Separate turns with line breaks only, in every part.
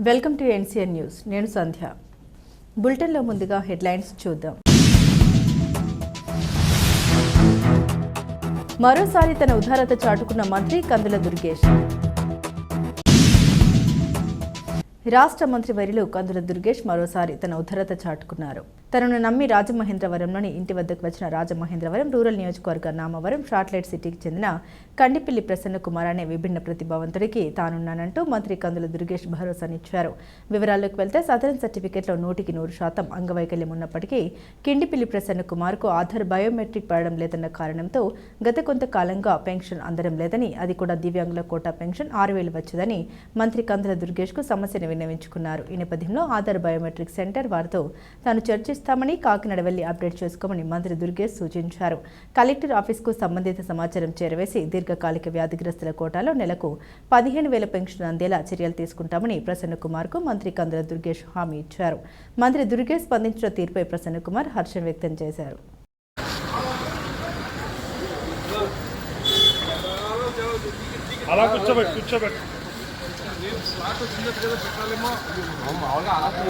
Welcome to NCN news. నేను సంధ్య. బులెటిన్లో ముందుగా హెడ్లైన్స్ చూద్దాం. మరోసారి తన ఉదారత చాటుకున్న మంత్రి కందుల దుర్గేష్. రాష్ట్ర మంత్రి వరిలో కందుల దుర్గేష్ మరోసారి తన ఉద్ధరత చాటుకున్నారు. తనను నమ్మి రాజమహేంద్రవరంలోని ఇంటి వద్దకు వచ్చిన రాజమహేంద్రవరం రూరల్ నియోజకవర్గ నామవరం షార్ట్లైట్ సిటీకి చెందిన కండిపిల్లి ప్రసన్న కుమార్ అనే విభిన్న ప్రతిభావంతుడికి తానున్నానంటూ మంత్రి కందుల దుర్గేష్ భరోసానిచ్చారు. వివరాల్లోకి వెళ్తే సదరన్ సర్టిఫికెట్లో నూటికి నూరు శాతం అంగవైకల్యం ఉన్నప్పటికీ కిండిపిల్లి ప్రసన్న కుమార్కు ఆధార్ బయోమెట్రిక్ పడడం లేదన్న కారణంతో గత కొంతకాలంగా పెన్షన్ అందడం లేదని అది కూడా దివ్యాంగుల కోటా పెన్షన్ ఆరు వేలు వచ్చేదని మంత్రి కందుల దుర్గేష్కు సమస్యను విన్నవించుకున్నారు. ఈ నేపథ్యంలో ఆధార్ బయోమెట్రిక్ సెంటర్ వారితో తాను చర్చిస్తామని కాకినాడ వెళ్ళి అప్డేట్ చేసుకోమని మంత్రి దుర్గేష్ సూచించారు. కలెక్టర్ ఆఫీస్కు సంబంధిత సమాచారం చేరవేసి దీర్ఘకాలిక వ్యాధిగ్రస్తుల కోటాలో నెలకు పదిహేను వేల పెన్షన్ అందేలా చర్యలు తీసుకుంటామని ప్రసన్నకుమార్కు మంత్రి కందుల దుర్గేష్ హామీ ఇచ్చారు. మంత్రి దుర్గేష్ స్పందించిన తీర్పై ప్రసన్నకుమార్ హర్షం వ్యక్తం చేశారు.
అలా కూర్చోబెట్టు కూర్చోబెట్టు.
స్లాట్ వచ్చిందో కదా పెట్టాలేమో మామూలుగా ఆలోచన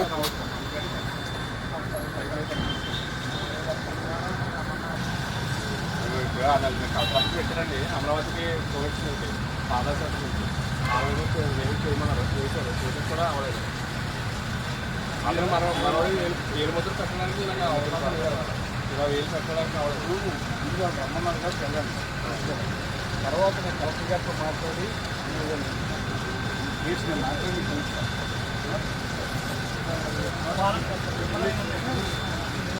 పెట్టారండి అమరావతికి కోవిడ్స్ ఆధార్ సర్టిఫికేట్ ఆ రోజు వేలు చేయమన్నారు చేశారు చేసి కూడా అవ్వలేదు అందరూ మరో మరో ఏడు ముద్ర పెట్టడానికి ఇలా అవసరం లేదు. ఇలా వేలు పెట్టడానికి అవ్వలేదు ఇందులో రమ్మన్నారుగా వెళ్ళండి తర్వాత నేను కలెక్టర్ గారితో మాట్లాడి చేసిన మాత్రమే